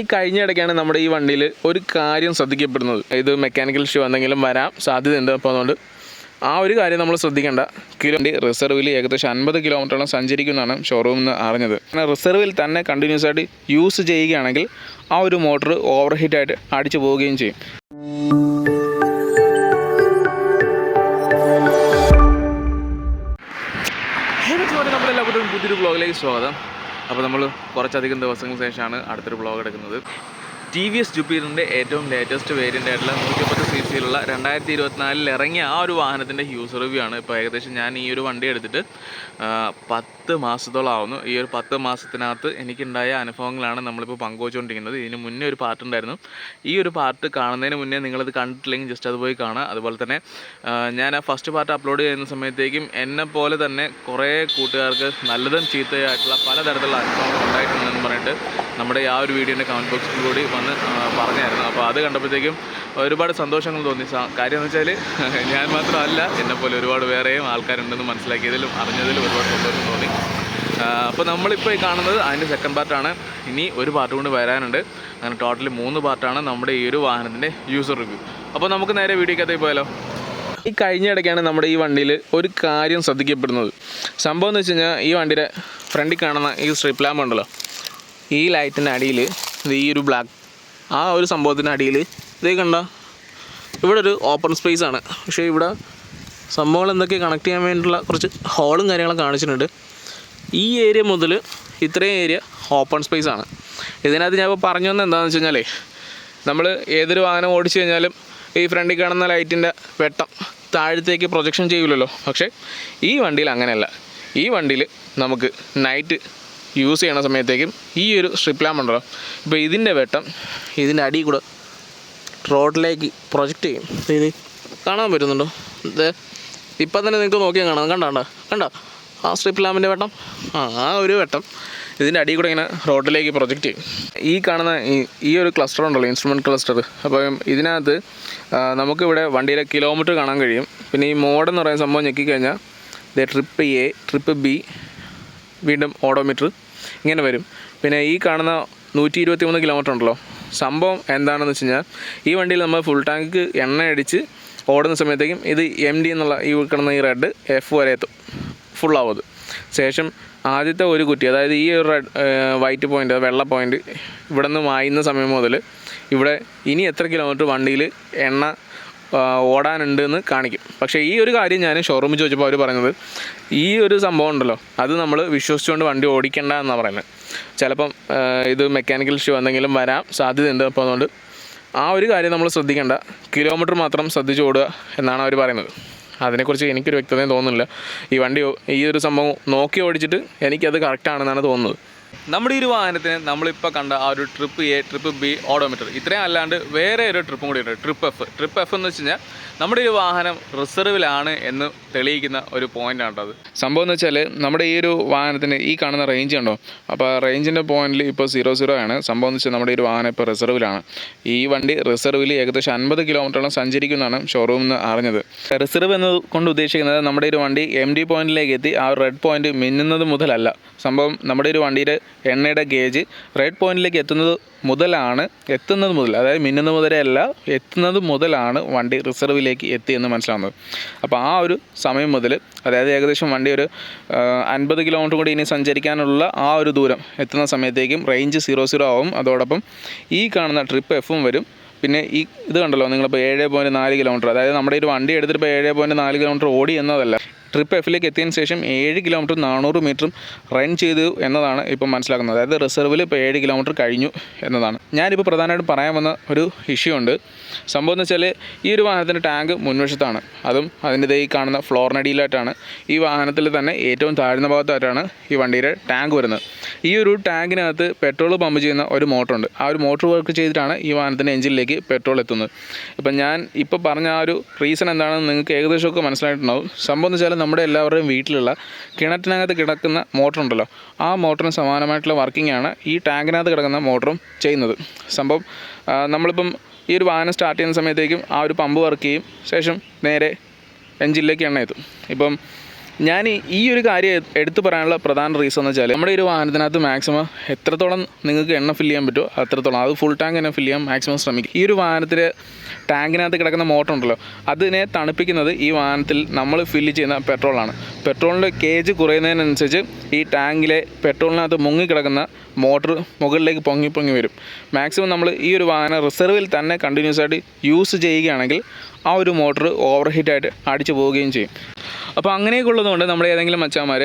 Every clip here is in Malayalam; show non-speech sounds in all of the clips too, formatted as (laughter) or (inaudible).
ഈ കഴിഞ്ഞ ഇടയ്ക്കാണ് നമ്മുടെ ഈ വണ്ടിയിൽ ഒരു കാര്യം ശ്രദ്ധിക്കപ്പെടുന്നത്. ഇത് മെക്കാനിക്കൽ ഇഷ്യൂ എന്തെങ്കിലും വരാൻ സാധ്യതയുണ്ട് അപ്പോൾ അതുകൊണ്ട് ആ ഒരു കാര്യം നമ്മൾ ശ്രദ്ധിക്കേണ്ട. കിലോ റിസർവിൽ ഏകദേശം അൻപത് കിലോമീറ്ററോളം സഞ്ചരിക്കുന്നതാണ് ഷോറൂമിൽ നിന്ന് അറിഞ്ഞത്. റിസർവിൽ തന്നെ കണ്ടിന്യൂസ് ആയിട്ട് യൂസ് ചെയ്യുകയാണെങ്കിൽ ആ ഒരു മോട്ടർ ഓവർ ഹീറ്റായിട്ട് അടിച്ചു പോവുകയും ചെയ്യും. നമ്മളെല്ലാവരും പുതിയൊരു ബ്ലോഗിലേക്ക് സ്വാഗതം. അപ്പോൾ നമ്മൾ കുറച്ചധികം ദിവസങ്ങൾക്ക് ശേഷമാണ് അടുത്തൊരു ബ്ലോഗ് എടുക്കുന്നത്. ടി വി എസ് ജുപ്പീറിന്റെ ഏറ്റവും ലേറ്റസ്റ്റ് വേരിയന്റ് ആയിട്ടുള്ള നൂറ്റിപ്പത്ത് സി സിയിലുള്ള രണ്ടായിരത്തി ഇരുപത്തിനാലിൽ ഇറങ്ങിയ ആ ഒരു വാഹനത്തിന്റെ യൂസർ റിവ്യൂ ആണ്. ഇപ്പോൾ ഏകദേശം ഞാൻ ഈ ഒരു വണ്ടി എടുത്തിട്ട് പത്ത് മാസത്തോളം ആവുന്നു. ഈ ഒരു പത്ത് മാസത്തിനകത്ത് എനിക്കുണ്ടായ അനുഭവങ്ങളാണ് നമ്മളിപ്പോൾ പങ്കുവച്ചുകൊണ്ടിരിക്കുന്നത് ഇതിന് മുന്നേ ഒരു പാർട്ട് ഉണ്ടായിരുന്നു. ഈ ഒരു പാർട്ട് കാണുന്നതിന് മുന്നേ നിങ്ങളത് കണ്ടിട്ടില്ലെങ്കിൽ ജസ്റ്റ് അത് പോയി അതുപോലെ തന്നെ ഞാൻ ആ ഫസ്റ്റ് പാർട്ട് അപ്ലോഡ് ചെയ്യുന്ന സമയത്തേക്കും എന്നെ പോലെ തന്നെ കുറേ കൂട്ടുകാർക്ക് നല്ലതും ചീത്തയായിട്ടുള്ള പലതരത്തിലുള്ള അനുഭവങ്ങൾ ഉണ്ടായിട്ടുണ്ടെന്ന് പറഞ്ഞിട്ട് നമ്മുടെ ആ ഒരു വീഡിയോന്റെ കമന്റ് ബോക്സിൽ കൂടി വന്ന് പറഞ്ഞായിരുന്നു. അപ്പോൾ അത് കണ്ടപ്പോഴത്തേക്കും ഒരുപാട് സന്തോഷങ്ങൾ തോന്നി. കാര്യം എന്ന് വെച്ചാൽ (laughs) ഞാൻ മാത്രമല്ല എന്നെപ്പോലെ ഒരുപാട് വേറെയും ആൾക്കാരുണ്ടെന്ന് മനസ്സിലാക്കിയതിലും അറിഞ്ഞതിലും ഒരുപാട് സന്തോഷം തോന്നി. അപ്പോൾ നമ്മളിപ്പോൾ ഈ കാണുന്നത് അതിന്റെ സെക്കൻഡ് പാർട്ടാണ് ഇനി ഒരു പാർട്ട് കൊണ്ട് വരാനുണ്ട്. അങ്ങനെ ടോട്ടലി മൂന്ന് പാർട്ടാണ് നമ്മുടെ ഈ ഒരു വാഹനത്തിന്റെ യൂസർ റിവ്യൂ അപ്പോൾ നമുക്ക് നേരെ വീഡിയോക്കകത്തേക്ക് പോയാലോ. ഈ കഴിഞ്ഞ ഇടയ്ക്കാണ് നമ്മുടെ ഈ വണ്ടിയിൽ ഒരു കാര്യം ശ്രദ്ധിക്കപ്പെടുന്നത്. സംഭവം എന്ന് വെച്ച് കഴിഞ്ഞാൽ ഈ വണ്ടിയുടെ ഫ്രണ്ടിൽ കാണുന്ന ഈ സ്ട്രിപ്പ് ലാമ്പ് ഉണ്ടല്ലോ. ഈ ലൈറ്റിന്റെ അടിയിൽ ഇത് ഈ ഒരു ബ്ലാക്ക് ആ ഒരു സംഭവത്തിന്റെ അടിയിൽ ഇതേ കണ്ട? ഇവിടെ ഒരു ഓപ്പൺ സ്പേസ് ആണ്. പക്ഷേ ഇവിടെ സംഭവങ്ങൾ എന്തൊക്കെ കണക്ട് ചെയ്യാൻ വേണ്ടിയിട്ടുള്ള കുറച്ച് ഹോളും കാര്യങ്ങളും കാണിച്ചിട്ടുണ്ട്. ഈ ഏരിയ മുതൽ ഇത്രയും ഏരിയ ഓപ്പൺ സ്പേസ് ആണ്. ഇതിനകത്ത് ഞാൻ ഇപ്പോൾ പറഞ്ഞു വന്നത് എന്താണെന്ന് വെച്ച് കഴിഞ്ഞാലേ നമ്മൾ ഏതൊരു വാഹനം ഓടിച്ചു കഴിഞ്ഞാലും ഈ ഫ്രണ്ടിൽ കാണുന്ന ലൈറ്റിന്റെ വെട്ടം താഴത്തേക്ക് പ്രൊജക്ഷൻ ചെയ്യില്ലല്ലോ പക്ഷേ ഈ വണ്ടിയിൽ അങ്ങനെയല്ല. ഈ വണ്ടിയിൽ നമുക്ക് നൈറ്റ് യൂസ് ചെയ്യണ സമയത്തേക്കും ഈ ഒരു സ്ട്രിപ്പ് ലാമ്പ് ഉണ്ടല്ലോ. ഇപ്പോൾ ഇതിന്റെ വെട്ടം ഇതിന്റെ അടി കൂടെ റോഡിലേക്ക് പ്രൊജക്റ്റ് ചെയ്യും. ഇത് കാണാൻ പറ്റുന്നുണ്ടോ? ഇത് ഇപ്പം തന്നെ നിങ്ങൾക്ക് നോക്കിയാൽ കാണാം. കണ്ടോ കണ്ടോ ആ സ്ട്രിപ്പ് ലാമ്പിന്റെ വെട്ടം. ആ ആ ഒരു വെട്ടം ഇതിന്റെ അടി കൂടെ ഇങ്ങനെ റോഡിലേക്ക് പ്രൊജക്റ്റ് ചെയ്യും. ഈ കാണുന്ന ഈ ഒരു ക്ലസ്റ്റർ ഉണ്ടല്ലോ ഇൻസ്ട്രുമെന്റ് ക്ലസ്റ്റർ അപ്പം ഇതിനകത്ത് നമുക്കിവിടെ വണ്ടിയിലെ കിലോമീറ്റർ കാണാൻ കഴിയും. പിന്നെ ഈ മോഡ് എന്ന് പറയുന്ന സംഭവം ഞെക്കിക്കഴിഞ്ഞാൽ ട്രിപ്പ് എ ട്രിപ്പ് ബി വീണ്ടും ഓഡോമീറ്റർ ഇങ്ങനെ വരും. പിന്നെ ഈ കാണുന്ന നൂറ്റി ഇരുപത്തി മൂന്ന് കിലോമീറ്റർ ഉണ്ടല്ലോ. സംഭവം എന്താണെന്ന് വെച്ച് കഴിഞ്ഞാൽ ഈ വണ്ടിയിൽ നമ്മൾ ഫുൾ ടാങ്ക് എണ്ണ അടിച്ച് ഓടുന്ന സമയത്തേക്കും ഇത് എം ഡി എന്നുള്ള ഈ കിടന്ന ഈ റെഡ് എഫ് വരെ എത്തും. ഫുൾ അത്. ശേഷം ആദ്യത്തെ ഒരു കുറ്റി അതായത് ഈ ഒരു റെഡ് വൈറ്റ് പോയിന്റ് വെള്ള പോയിന്റ് ഇവിടെ നിന്ന് മായുന്ന സമയം മുതൽ ഇവിടെ ഇനി എത്ര കിലോമീറ്റർ വണ്ടിയിൽ എണ്ണ ഓടാനുണ്ട് എന്ന് കാണിക്കും. പക്ഷേ ഈ ഒരു കാര്യം ഞാൻ ഷോറൂമിൽ ചോദിച്ചപ്പോൾ അവർ പറഞ്ഞത് ഈ ഒരു സംഭവം ഉണ്ടല്ലോ അത് നമ്മൾ വിശ്വസിച്ചുകൊണ്ട് വണ്ടി ഓടിക്കേണ്ട എന്നാണ് പറയുന്നത് ചിലപ്പം ഇത് മെക്കാനിക്കൽ ഇഷ്യൂ എന്തെങ്കിലും വരാൻ സാധ്യതയുണ്ട്. അപ്പോൾ അതുകൊണ്ട് ആ ഒരു കാര്യം നമ്മൾ ശ്രദ്ധിക്കേണ്ട. കിലോമീറ്റർ മാത്രം ശ്രദ്ധിച്ച് ഓടുക എന്നാണ് അവർ പറയുന്നത്. അതിനെക്കുറിച്ച് എനിക്കൊരു വ്യക്തതയും തോന്നുന്നില്ല. ഈ വണ്ടി ഈ ഒരു സംഭവം നോക്കി ഓടിച്ചിട്ട് എനിക്കത് കറക്റ്റാണെന്നാണ് തോന്നുന്നത്. നമ്മുടെ ഈ ഒരു വാഹനത്തിന് നമ്മളിപ്പോൾ കണ്ട ആ ഒരു trip A trip B odometer ഇത്രയും അല്ലാണ്ട് വേറെ ഒരു ട്രിപ്പും കൂടി ഉണ്ട് ട്രിപ്പ് എഫ് ട്രിപ്പ് എഫ് എന്ന് വെച്ച് കഴിഞ്ഞാൽ നമ്മുടെ ഈ വാഹനം റിസർവിലാണ് എന്ന് തെളിയിക്കുന്ന ഒരു പോയിന്റാണ് അത്. സംഭവം എന്ന് വെച്ചാൽ നമ്മുടെ ഈ ഒരു വാഹനത്തിന് ഈ കാണുന്ന റേഞ്ച് ഉണ്ടോ അപ്പോൾ റേഞ്ചിന്റെ പോയിന്റിൽ ഇപ്പോൾ സീറോ സീറോ ആണ്. സംഭവം എന്ന് വെച്ചാൽ നമ്മുടെ ഈ ഒരു വാഹനം ഇപ്പോൾ റിസർവിലാണ് ഈ വണ്ടി റിസർവിൽ ഏകദേശം അൻപത് കിലോമീറ്ററോളം സഞ്ചരിക്കുന്നതാണ് ഷോറൂമിൽ നിന്ന് അറിഞ്ഞത്. റിസർവ് എന്ന് കൊണ്ട് ഉദ്ദേശിക്കുന്നത് നമ്മുടെ ഒരു വണ്ടി എം ഡി പോയിന്റിലേക്ക് എത്തി. ആ റെഡ് പോയിന്റ് മിന്നുന്നത് മുതലല്ല. സംഭവം നമ്മുടെ ഒരു വണ്ടിയുടെ എണ്ണയുടെ ഗേജ് റെഡ് പോയിന്റിലേക്ക് എത്തുന്നത് മുതലാണ് എത്തുന്നത് മുതൽ അതായത് മിന്നുന്നത് അല്ല എത്തുന്നത് മുതലാണ് വണ്ടി റിസർവിലേക്ക് എത്തി എന്ന് മനസ്സിലാവുന്നത്. അപ്പോൾ ആ ഒരു സമയം മുതൽ അതായത് ഏകദേശം വണ്ടി ഒരു അൻപത് കിലോമീറ്റർ കൂടി ഇനി സഞ്ചരിക്കാനുള്ള ആ ഒരു ദൂരം എത്തുന്ന സമയത്തേക്കും റേഞ്ച് സീറോ സീറോ ആവും. അതോടൊപ്പം ഈ കാണുന്ന ട്രിപ്പ് എഫും വരും. പിന്നെ ഈ ഇത് കണ്ടല്ലോ നിങ്ങളിപ്പോൾ ഏഴ് പോയിന്റ് നാല് കിലോമീറ്റർ അതായത് നമ്മുടെ ഒരു വണ്ടി എടുത്തിട്ട് ഇപ്പോൾ ഏഴ് പോയിന്റ് നാല് കിലോമീറ്റർ ഓടി എന്നതല്ല. ട്രിപ്പ് എഫിലേക്ക് എത്തിയതിന് ശേഷം ഏഴ് കിലോമീറ്റർ നാനൂറ് മീറ്ററും റൺ ചെയ്തു എന്നതാണ് ഇപ്പം മനസ്സിലാക്കുന്നത്. അതായത് റിസർവിൽ ഇപ്പോൾ ഏഴ് കിലോമീറ്റർ കഴിഞ്ഞു എന്നതാണ്. ഞാനിപ്പോൾ പ്രധാനമായിട്ടും പറയാൻ വന്ന ഒരു ഇഷ്യൂ ഉണ്ട്. സംഭവം എന്ന് വെച്ചാൽ ഈ ഒരു വാഹനത്തിന്റെ ടാങ്ക് മുൻവശത്താണ്. അതും അതിന്റെ ഈ കാണുന്ന ഫ്ലോറിനടിയിലായിട്ടാണ് ഈ വാഹനത്തിൽ തന്നെ ഏറ്റവും താഴ്ന്ന ഭാഗത്തായിട്ടാണ് ഈ വണ്ടിയുടെ ടാങ്ക് വരുന്നത്. ഈ ഒരു ടാങ്കിനകത്ത് പെട്രോൾ പമ്പ് ചെയ്യുന്ന ഒരു മോട്ടറുണ്ട് ആ ഒരു മോട്ടർ വർക്ക് ചെയ്തിട്ടാണ് ഈ വാഹനത്തിന്റെ എഞ്ചിനിലേക്ക് പെട്രോൾ എത്തുന്നത്. ഇപ്പം ഞാൻ ഇപ്പോൾ പറഞ്ഞ ആ ഒരു റീസൺ എന്താണെന്ന് നിങ്ങൾക്ക് ഏകദേശമൊക്കെ മനസ്സിലായിട്ടുണ്ടാവും. സംഭവം എന്ന് വെച്ചാൽ നമ്മുടെ എല്ലാവരുടെയും വീട്ടിലുള്ള കിണറ്റിനകത്ത് കിടക്കുന്ന മോട്ടറുണ്ടല്ലോ ആ മോട്ടറിന് സമാനമായിട്ടുള്ള വർക്കിംഗ് ആണ് ഈ ടാങ്കിനകത്ത് കിടക്കുന്ന മോട്ടറും ചെയ്യുന്നത്. സംഭവം നമ്മളിപ്പം ഈ ഒരു വാഹനം സ്റ്റാർട്ട് ചെയ്യുന്ന സമയത്തേക്കും ആ ഒരു പമ്പ് വർക്ക് ചെയ്യും ശേഷം നേരെ എഞ്ചിനിലേക്ക് എണ്ണ എത്തും. ഇപ്പം ഞാൻ ഈ- ഒരു കാര്യം എടുത്തു പറയാനുള്ള പ്രധാന റീസൺ എന്ന് വെച്ചാൽ നമ്മുടെ ഒരു വാഹനത്തിനകത്ത് മാക്സിമം എത്രത്തോളം നിങ്ങൾക്ക് എണ്ണ ഫില്ല് ചെയ്യാൻ പറ്റുമോ അത്രത്തോളം. അത് ഫുൾ ടാങ്ക് തന്നെ ഫില്ല് ചെയ്യാൻ മാക്സിമം ശ്രമിക്കും. ഈ ഒരു വാഹനത്തിൽ ടാങ്കിനകത്ത് കിടക്കുന്ന മോട്ടർ ഉണ്ടല്ലോ അതിനെ തണുപ്പിക്കുന്നത് ഈ വാഹനത്തിൽ നമ്മൾ ഫില്ല് ചെയ്യുന്ന പെട്രോളാണ് പെട്രോളിന്റെ കേജ് കുറയുന്നതിനനുസരിച്ച് ഈ ടാങ്കിലെ പെട്രോളിനകത്ത് മുങ്ങി കിടക്കുന്ന മോട്ടർ മുകളിലേക്ക് പൊങ്ങി പൊങ്ങി വരും. മാക്സിമം നമ്മൾ ഈ ഒരു വാഹനം റിസർവിൽ തന്നെ കണ്ടിന്യൂസ് ആയിട്ട് യൂസ് ചെയ്യുകയാണെങ്കിൽ ആ ഒരു മോട്ടർ ഓവർ ഹീറ്റായിട്ട് അടിച്ചു പോവുകയും ചെയ്യും. അപ്പോൾ അങ്ങനെയൊക്കെ ഉള്ളതുകൊണ്ട് നമ്മൾ ഏതെങ്കിലും മച്ചാന്മാർ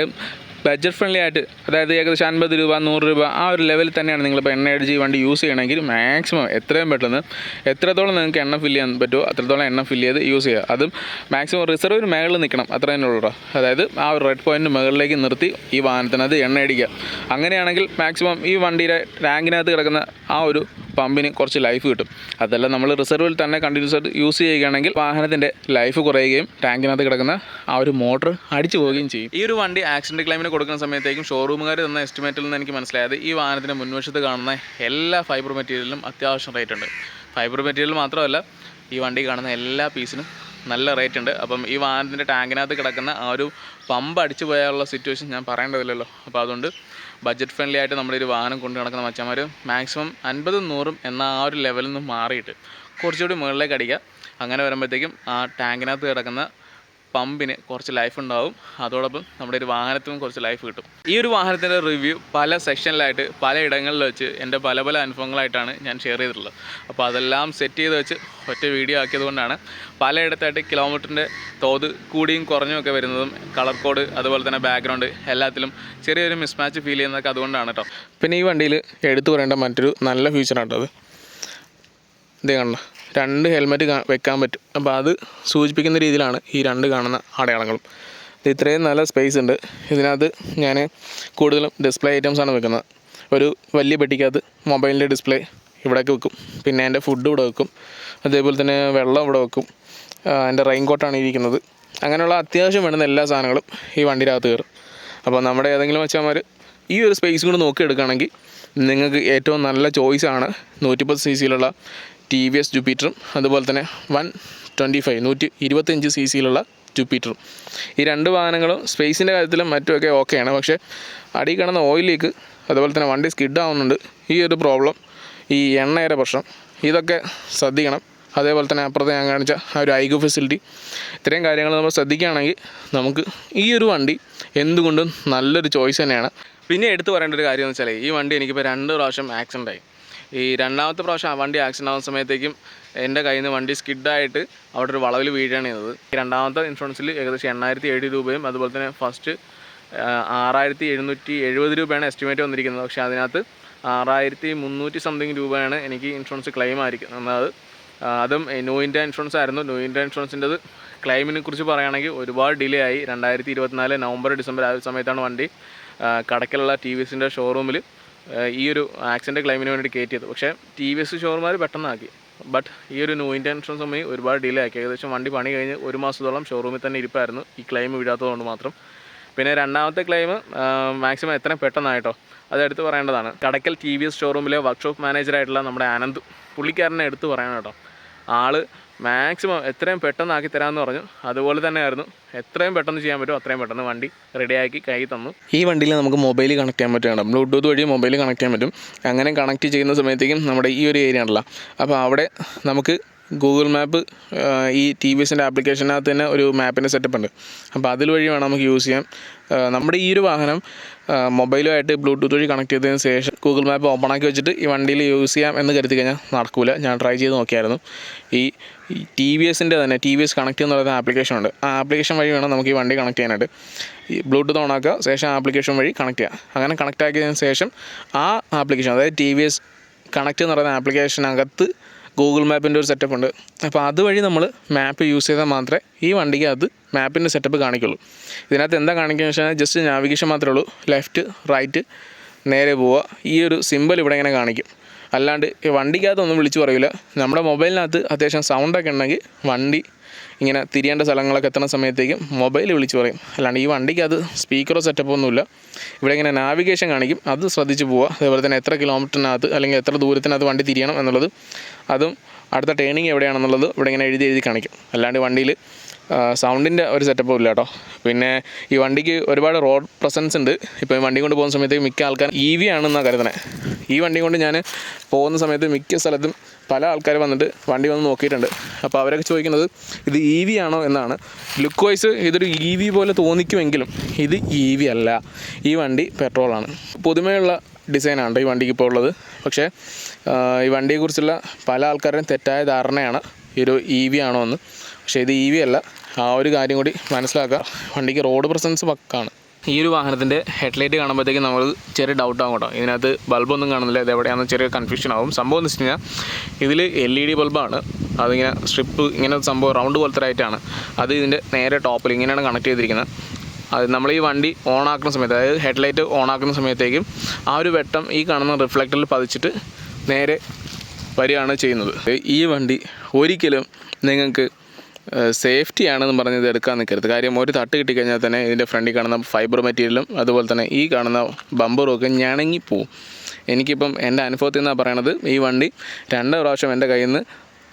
ബഡ്ജറ്റ് ഫ്രണ്ട്ലി ആയിട്ട് അതായത് ഏകദേശം അൻപത് രൂപ നൂറ് രൂപ ആ ഒരു ലെവലിൽ തന്നെയാണ് നിങ്ങളിപ്പോൾ എണ്ണ അടിച്ച് വണ്ടി യൂസ് ചെയ്യണമെങ്കിൽ മാക്സിമം എത്രയും പെട്ടെന്ന് എത്രത്തോളം നിങ്ങൾക്ക് എണ്ണ ഫില്ല് ചെയ്യാൻ പറ്റുമോ അത്രത്തോളം എണ്ണ ഫില്ല് ചെയ്ത് യൂസ് ചെയ്യുക. അതും മാക്സിമം റിസർവിന് മേളിൽ നിൽക്കണം. അത്ര തന്നെ ഉള്ളൂ അതായത് ആ ഒരു റെഡ് പോയിന്റ് മുകളിലേക്ക് നിർത്തി ഈ വാഹനത്തിനകത്ത് എണ്ണ അടിക്കുക. അങ്ങനെയാണെങ്കിൽ മാക്സിമം ഈ വണ്ടിയുടെ ടാങ്കിനകത്ത് കിടക്കുന്ന ആ ഒരു പമ്പിന് കുറച്ച് ലൈഫ് കിട്ടും. അതല്ല നമ്മൾ റിസർവിൽ തന്നെ കണ്ടിന്യൂസ് ആയിട്ട് യൂസ് ചെയ്യുകയാണെങ്കിൽ വാഹനത്തിന്റെ ലൈഫ് കുറയുകയും ടാങ്കിനകത്ത് കിടക്കുന്ന ആ ഒരു മോട്ടർ അടിച്ചു പോവുകയും ചെയ്യും. ഈ ഒരു വണ്ടി ആക്സിഡന്റ് ക്ലൈമിന് കൊടുക്കുന്ന സമയത്തേക്കും ഷോറൂമുകാർ തന്ന എസ്റ്റിമേറ്റിൽ നിന്ന് എനിക്ക് മനസ്സിലായത് ഈ വാഹനത്തിന്റെ മുൻവശത്ത് കാണുന്ന എല്ലാ ഫൈബർ മെറ്റീരിയലിനും അത്യാവശ്യം റേറ്റ് ഉണ്ട്. ഫൈബർ മെറ്റീരിയൽ മാത്രമല്ല ഈ വണ്ടി കാണുന്ന എല്ലാ പീസിനും നല്ല റേറ്റ് ഉണ്ട്. അപ്പം ഈ വാഹനത്തിന്റെ ടാങ്കിനകത്ത് കിടക്കുന്ന ആ ഒരു പമ്പ് അടിച്ചു പോയാനുള്ള സിറ്റുവേഷൻ ഞാൻ പറയേണ്ടതില്ലല്ലോ. അപ്പോൾ അതുകൊണ്ട് ബഡ്ജറ്റ് ഫ്രണ്ട്ലി ആയിട്ട് നമ്മുടെ ഒരു വാഹനം കൊണ്ട് നടക്കുന്ന മച്ചന്മാർ മാക്സിമം അൻപതും നൂറും എന്ന ആ ഒരു ലെവലിൽ നിന്ന് മാറിയിട്ട് കുറച്ചുകൂടി മുകളിലേക്ക് അടിക്കുക. അങ്ങനെ വരുമ്പോഴത്തേക്കും ആ ടാങ്കിനകത്ത് കിടക്കുന്ന പമ്പിന് കുറച്ച് ലൈഫ് ഉണ്ടാവും. അതോടൊപ്പം നമ്മുടെ ഒരു വാഹനത്തിനും കുറച്ച് ലൈഫ് കിട്ടും. ഈ ഒരു വാഹനത്തിന്റെ റിവ്യൂ പല സെക്ഷനിലായിട്ട് പല ഇടങ്ങളിൽ വെച്ച് എന്റെ പല പല അനുഭവങ്ങളായിട്ടാണ് ഞാൻ ഷെയർ ചെയ്തിട്ടുള്ളത്. അപ്പോൾ അതെല്ലാം സെറ്റ് ചെയ്ത് വെച്ച് ഒറ്റ വീഡിയോ ആക്കിയതുകൊണ്ടാണ് പലയിടത്തായിട്ട് കിലോമീറ്ററിന്റെ തോത് കൂടിയും കുറഞ്ഞും ഒക്കെ വരുന്നതും കളർ കോഡ് അതുപോലെ തന്നെ ബാക്ക്ഗ്രൗണ്ട് എല്ലാത്തിലും ചെറിയൊരു മിസ്മാച്ച് ഫീൽ ചെയ്യുന്നതൊക്കെ അതുകൊണ്ടാണ് കേട്ടോ. പിന്നെ ഈ വണ്ടിയിൽ എടുത്തു പറയേണ്ട മറ്റൊരു നല്ല ഫീച്ചറാണ് കേട്ടോ അത്. ഇതേ കാണണം രണ്ട് ഹെൽമെറ്റ് വെക്കാൻ പറ്റും. അപ്പോൾ അത് സൂചിപ്പിക്കുന്ന രീതിയിലാണ് ഈ രണ്ട് കാണുന്ന അടയാളങ്ങളും. ഇത് ഇത്രയും നല്ല സ്പേസ് ഉണ്ട്. ഇതിനകത്ത് ഞാൻ കൂടുതലും ഡിസ്പ്ലേ ഐറ്റംസാണ് വെക്കുന്നത്. ഒരു വലിയ പെട്ടിക്കകത്ത് മൊബൈലിന്റെ ഡിസ്പ്ലേ ഇവിടേക്ക് വെക്കും. പിന്നെ എന്റെ ഫുഡ് ഇവിടെ വെക്കും. അതേപോലെ തന്നെ വെള്ളം ഇവിടെ വെക്കും. എന്റെ റെയിൻ കോട്ടാണ് ഇരിക്കുന്നത്. അങ്ങനെയുള്ള അത്യാവശ്യം വേണ്ടുന്ന എല്ലാ സാധനങ്ങളും ഈ വണ്ടിയുടെ അകത്ത് കയറും. അപ്പോൾ നമ്മുടെ ഏതെങ്കിലും വെച്ചാൽ ഈ ഒരു സ്പേസ് കൂടെ നോക്കിയെടുക്കുകയാണെങ്കിൽ നിങ്ങൾക്ക് ഏറ്റവും നല്ല ചോയ്സാണ് നൂറ്റിപ്പത്ത് സി സിയിലുള്ള ടി വി എസ് ജൂപ്പിറ്ററും അതുപോലെ തന്നെ വൺ ട്വന്റി ഫൈവ് നൂറ്റി ഇരുപത്തഞ്ച് സി സിയിലുള്ള ജൂപ്പിറ്ററും. ഈ രണ്ട് വാഹനങ്ങളും സ്പേസിന്റെ കാര്യത്തിലും മറ്റുമൊക്കെ ഓക്കെയാണ്. പക്ഷേ അടി കിടന്ന ഓയിൽ ലീക്ക് അതുപോലെ തന്നെ വണ്ടി സ്കിഡ് ആവുന്നുണ്ട്. ഈ ഒരു പ്രോബ്ലം ഈ എണ്ണയുടെ പ്രശ്നം ഇതൊക്കെ ശ്രദ്ധിക്കണം. അതേപോലെ തന്നെ അപ്പുറത്ത് ഞാൻ കാണിച്ച ആ ഒരു ഐഗോ ഫെസിലിറ്റി ഇത്രയും കാര്യങ്ങൾ നമ്മൾ ശ്രദ്ധിക്കുകയാണെങ്കിൽ നമുക്ക് ഈ ഒരു വണ്ടി എന്തുകൊണ്ടും നല്ലൊരു ചോയ്സ് തന്നെയാണ്. പിന്നെ എടുത്തു പറയേണ്ട ഒരു കാര്യം എന്ന് വെച്ചാൽ ഈ വണ്ടി എനിക്കിപ്പോൾ രണ്ട് പ്രാവശ്യം ആക്സിഡന്റ് ആയി. ഈ രണ്ടാമത്തെ പ്രാവശ്യം വണ്ടി ആക്സിഡന്റ് ആവുന്ന സമയത്തേക്കും എന്റെ കയ്യിൽ നിന്ന് വണ്ടി സ്കിഡായിട്ട് അവിടെ ഒരു വളവിൽ വീഴാണ് ചെയ്തത്. രണ്ടാമത്തെ ഇൻഷുറൻസിൽ ഏകദേശം എണ്ണായിരത്തി ഏഴ് രൂപയും അതുപോലെ തന്നെ ഫസ്റ്റ് ആറായിരത്തി എഴുന്നൂറ്റി എഴുപത് രൂപയാണ് എസ്റ്റിമേറ്റ് വന്നിരിക്കുന്നത്. പക്ഷേ അതിനകത്ത് ആറായിരത്തി മുന്നൂറ്റി സംതിങ് രൂപയാണ് എനിക്ക് ഇൻഷുറൻസ് ക്ലെയിം ആയിരിക്കുന്നത് എന്നത് അതും നോ ഇന്ത്യ ഇൻഷുറൻസ് ആയിരുന്നു. നോ ഇന്ത്യ ഇൻഷുറൻസിന്റെത് ക്ലെയിമിനെ കുറിച്ച് പറയുകയാണെങ്കിൽ ഒരുപാട് ഡിലേ ആയി. രണ്ടായിരത്തി ഇരുപത്തിനാല് നവംബർ ഡിസംബർ ആ സമയത്താണ് വണ്ടി കടക്കലുള്ള ടി വി എസിന്റെ ഷോറൂമിൽ ഈ ഒരു ആക്സിഡന്റ് ക്ലെയിമിന് വേണ്ടി കയറ്റിയത്. പക്ഷേ ടി വി എസ് ഷോറൂമാർ പെട്ടെന്നാക്കി. ബട്ട് ഈ ഒരു ന്യൂ ഇന്ത്യൻ ഇൻഷുറൻസ് കമ്പനി ഒരുപാട് ഡിലേ ആക്കി. ഏകദേശം വണ്ടി പണി കഴിഞ്ഞ് ഒരു മാസത്തോളം ഷോറൂമിൽ തന്നെ ഇരിപ്പായിരുന്നു. ഈ ക്ലെയിം വിടാത്തതുകൊണ്ട് മാത്രം. പിന്നെ രണ്ടാമത്തെ ക്ലെയിം മാക്സിമം എത്രയും പെട്ടെന്നായിട്ടോ. അത് എടുത്തു പറയേണ്ടതാണ്. കടക്കൽ ടി വി എസ് ഷോറൂമിലെ വർക്ക്ഷോപ്പ് മാനേജറായിട്ടുള്ള നമ്മുടെ ആനന്ദ് പുള്ളിക്കാരനെ എടുത്തു പറയണം കേട്ടോ. ആൾ മാക്സിമം എത്രയും പെട്ടെന്ന് ആക്കി തരാമെന്ന് പറഞ്ഞു. അതുപോലെ തന്നെ ആയിരുന്നു എത്രയും പെട്ടെന്ന് ചെയ്യാൻ പറ്റുമോ അത്രയും പെട്ടെന്ന് വണ്ടി റെഡിയാക്കി കൈ തന്നു. ഈ വണ്ടിയിൽ നമുക്ക് മൊബൈൽ കണക്ട് ചെയ്യാൻ പറ്റുകയാണ് ബ്ലൂടൂത്ത് വഴി മൊബൈൽ കണക്ട് ചെയ്യാൻ പറ്റും. അങ്ങനെ കണക്ട് ചെയ്യുന്ന സമയത്തേക്കും നമ്മുടെ ഈ ഒരു ഏരിയ ഉണ്ടല്ല. അപ്പോൾ അവിടെ നമുക്ക് ഗൂഗിൾ മാപ്പ് ഈ ടി വി എസിന്റെ ആപ്ലിക്കേഷനകത്ത് തന്നെ ഒരു മാപ്പിന്റെ സെറ്റപ്പ് ഉണ്ട്. അപ്പോൾ അതിൽ വഴി വേണം നമുക്ക് യൂസ് ചെയ്യാം നമ്മുടെ ഈ ഒരു വാഹനം മൊബൈലുമായിട്ട് ബ്ലൂടൂത്ത് വഴി കണക്ട് ചെയ്തതിന് ശേഷം ഗൂഗിൾ മാപ്പ് ഓപ്പൺ ആക്കി വെച്ചിട്ട് ഈ വണ്ടിയിൽ യൂസ് ചെയ്യാം എന്ന് കരുതി കഴിഞ്ഞാൽ നടക്കില്ല ഞാൻ ട്രൈ ചെയ്ത് നോക്കിയായിരുന്നു. ഈ ടി വി എസിന്റെ തന്നെ ടി വി എസ് കണക്ട് എന്ന് പറയുന്ന ആപ്ലിക്കേഷൻ ഉണ്ട്. ആ ആപ്ലിക്കേഷൻ വഴി വേണം നമുക്ക് ഈ വണ്ടി കണക്ട് ചെയ്യാനായിട്ട്. ഈ ബ്ലൂടൂത്ത് ഓൺ ആക്കുക ശേഷം ആപ്ലിക്കേഷൻ വഴി കണക്ട് ചെയ്യുക അങ്ങനെ കണക്ട് ആക്കിയതിന് ശേഷം ആ ആപ്ലിക്കേഷൻ അതായത് ടി വി എസ് കണക്ട് എന്ന് പറയുന്ന ആപ്ലിക്കേഷനകത്ത് ഗൂഗിൾ മാപ്പിന്റെ ഒരു സെറ്റപ്പ് ഉണ്ട്. അപ്പോൾ അതുവഴി നമ്മൾ മാപ്പ് യൂസ് ചെയ്താൽ മാത്രമേ ഈ വണ്ടിക്ക് അത് മാപ്പിന്റെ സെറ്റപ്പ് കാണിക്കുള്ളൂ. ഇതിനകത്ത് എന്താ കാണിക്കുന്നത് വെച്ചാൽ ജസ്റ്റ് നാവിഗേഷൻ മാത്രമേ ഉള്ളൂ. ലെഫ്റ്റ് റൈറ്റ് നേരെ പോവുക. ഈ ഒരു സിമ്പിൾ ഇവിടെ ഇങ്ങനെ കാണിക്കും. അല്ലാണ്ട് വണ്ടിക്കകത്തൊന്നും വിളിച്ചു പറയില്ല നമ്മുടെ മൊബൈലിനകത്ത് അത്യാവശ്യം സൗണ്ടൊക്കെ ഉണ്ടെങ്കിൽ വണ്ടി ഇങ്ങനെ തിരിയേണ്ട സ്ഥലങ്ങളൊക്കെ എത്തുന്ന സമയത്തേക്കും മൊബൈൽ വിളിച്ചു പറയും. അല്ലാണ്ട് ഈ വണ്ടിക്ക് അത് സ്പീക്കറോ സെറ്റപ്പോ ഒന്നുമില്ല ഇവിടെ ഇങ്ങനെ നാവിഗേഷൻ കാണിക്കും. അത് ശ്രദ്ധിച്ച് പോവുക. അതേപോലെ തന്നെ എത്ര കിലോമീറ്ററിനകത്ത് അല്ലെങ്കിൽ എത്ര ദൂരത്തിനകത്ത് വണ്ടി തിരിയണം എന്നുള്ളത്. അതും അടുത്ത ടേണിങ് എവിടെയാണെന്നുള്ളത് ഇവിടെ ഇങ്ങനെ എഴുതി എഴുതി കാണിക്കും. അല്ലാണ്ട് വണ്ടിയിൽ സൗണ്ടിന്റെ ഒരു സെറ്റപ്പും ഇല്ല കേട്ടോ പിന്നെ ഈ വണ്ടിക്ക് ഒരുപാട് റോഡ് പ്രസൻസ് ഉണ്ട്. ഇപ്പോൾ ഈ വണ്ടി കൊണ്ട് പോകുന്ന സമയത്ത് മിക്ക ആൾക്കാർ ഇ വി ആണെന്നാണ് കരുതണേ. ഈ വണ്ടി കൊണ്ട് ഞാൻ പോകുന്ന സമയത്ത് മിക്ക സ്ഥലത്തും പല ആൾക്കാർ വന്നിട്ട് വണ്ടി വന്ന് നോക്കിയിട്ടുണ്ട്. അപ്പോൾ അവരൊക്കെ ചോദിക്കുന്നത് ഇത് ഇ വി ആണോ എന്നാണ്. ലുക്ക് വൈസ് ഇതൊരു ഇ വി പോലെ തോന്നിക്കുമെങ്കിലും ഇത് ഇ വി അല്ല. ഈ വണ്ടി പെട്രോളാണ് പുതുമയുള്ള ഡിസൈനാണ് ഈ വണ്ടിക്ക് ഇപ്പോൾ ഉള്ളത്. പക്ഷേ ഈ വണ്ടിയെക്കുറിച്ചുള്ള പല ആൾക്കാരുടെയും തെറ്റായ ധാരണയാണ് ഈ ഒരു ഇ വി ആണോ എന്ന്. പക്ഷേ ഇത് ഇ വി അല്ല. ആ ഒരു കാര്യം കൂടി മനസ്സിലാക്കുക. വണ്ടിക്ക് റോഡ് പ്രസൻസ് പക്കാണ്. ഈ ഒരു വാഹനത്തിന്റെ ഹെഡ്ലൈറ്റ് കാണുമ്പോഴത്തേക്കും നമ്മൾ ചെറിയ ഡൗട്ട് ആകും കേട്ടോ. ഇതിനകത്ത് ബൾബൊന്നും കാണുന്നില്ല ഇത് എവിടെയാണെന്ന് ചെറിയ കൺഫ്യൂഷൻ ആകും സംഭവം എന്ന് വെച്ച് കഴിഞ്ഞാൽ ഇതിൽ എൽ ഇ ഡി ബൾബാണ് അതിങ്ങനെ സ്ട്രിപ്പ് ഇങ്ങനെ സംഭവം റൗണ്ട് പോലത്തെ ആയിട്ടാണ് അത് ഇതിന്റെ നേരെ ടോപ്പിൽ ഇങ്ങനെയാണ് കണക്ട് ചെയ്തിരിക്കുന്നത്. അത് നമ്മൾ ഈ വണ്ടി ഓൺ ആക്കുന്ന സമയത്ത് അതായത് ഹെഡ്ലൈറ്റ് ഓൺ ആക്കുന്ന സമയത്തേക്കും ആ ഒരു വെട്ടം ഈ കാണുന്ന റിഫ്ലക്ടറിൽ പതിച്ചിട്ട് നേരെ വരികയാണ് ചെയ്യുന്നത്. ഈ വണ്ടി ഒരിക്കലും നിങ്ങൾക്ക് സേഫ്റ്റി ആണെന്ന് പറഞ്ഞത് എടുക്കാൻ നിൽക്കരുത് കാര്യം ഒരു തട്ട് കിട്ടിക്കഴിഞ്ഞാൽ തന്നെ ഇതിന്റെ ഫ്രണ്ടിൽ കാണുന്ന ഫൈബർ മെറ്റീരിയലും അതുപോലെ തന്നെ ഈ കാണുന്ന ബമ്പറും ഒക്കെ ഞണങ്ങിപ്പോവും എനിക്കിപ്പം എന്റെ അനുഭവത്തിൽ നിന്നാണ് പറയണത് ഈ വണ്ടി രണ്ട് പ്രാവശ്യം എന്റെ കയ്യിൽ നിന്ന്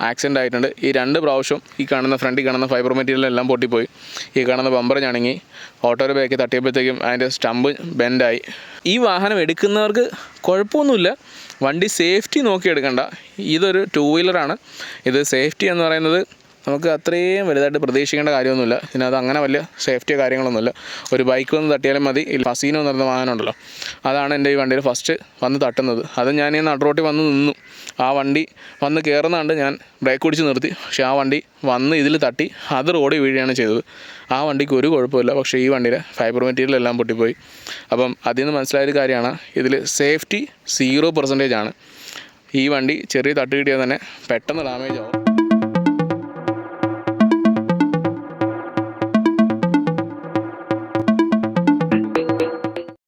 ആക്സിഡന്റ് ആയിട്ടുണ്ട്. ഈ രണ്ട് പ്രാവശ്യം ഈ കാണുന്ന ഫ്രണ്ടിൽ കാണുന്ന ഫൈബർ മെറ്റീരിയലെല്ലാം പൊട്ടിപ്പോയി. ഈ കാണുന്ന ബമ്പർ ഞണങ്ങി. ഓട്ടോയുടെ ബാക്കി തട്ടിയപ്പോഴത്തേക്കും അതിന്റെ സ്റ്റമ്പ് ബെൻഡായി ഈ വാഹനം എടുക്കുന്നവർക്ക് കുഴപ്പമൊന്നുമില്ല. വണ്ടി സേഫ്റ്റി നോക്കി എടുക്കണ്ട. ഇതൊരു ടൂ വീലറാണ് ഇത് സേഫ്റ്റി എന്ന് പറയുന്നത് നമുക്ക് അത്രയും വലുതായിട്ട് പ്രതീക്ഷിക്കേണ്ട കാര്യമൊന്നുമില്ല. ഇതിനകത്ത് അങ്ങനെ വലിയ സേഫ്റ്റിയോ കാര്യങ്ങളൊന്നുമില്ല. ഒരു ബൈക്ക് വന്ന് തട്ടിയാലും മതി. ഈ ഫസീനോ എന്ന് പറയുന്ന വാഹനം ഉണ്ടല്ലോ അതാണ് എന്റെ ഈ വണ്ടിയിൽ ഫസ്റ്റ് വന്ന് തട്ടുന്നത്. അത് ഞാൻ ഈ നടുറോട്ടിൽ വന്ന് നിന്നു. ആ വണ്ടി വന്ന് കയറുന്നതുകൊണ്ട് ഞാൻ ബ്രേക്ക് പിടിച്ച് നിർത്തി. പക്ഷേ ആ വണ്ടി വന്ന് ഇതിൽ തട്ടി അത് റോഡിൽ വീഴുകയാണ് ചെയ്തത്. ആ വണ്ടിക്ക് ഒരു കുഴപ്പമില്ല. പക്ഷേ ഈ വണ്ടിയുടെ ഫൈബർ മെറ്റീരിയൽ എല്ലാം പൊട്ടിപ്പോയി. അപ്പം അതിൽ നിന്ന് മനസ്സിലായൊരു കാര്യമാണ്. ഇതിൽ സേഫ്റ്റി സീറോ പെർസെന്റേജ് ആണ്. ഈ വണ്ടി ചെറിയ തട്ട് കിട്ടിയാൽ തന്നെ പെട്ടെന്ന് ഡാമേജ് ആവും.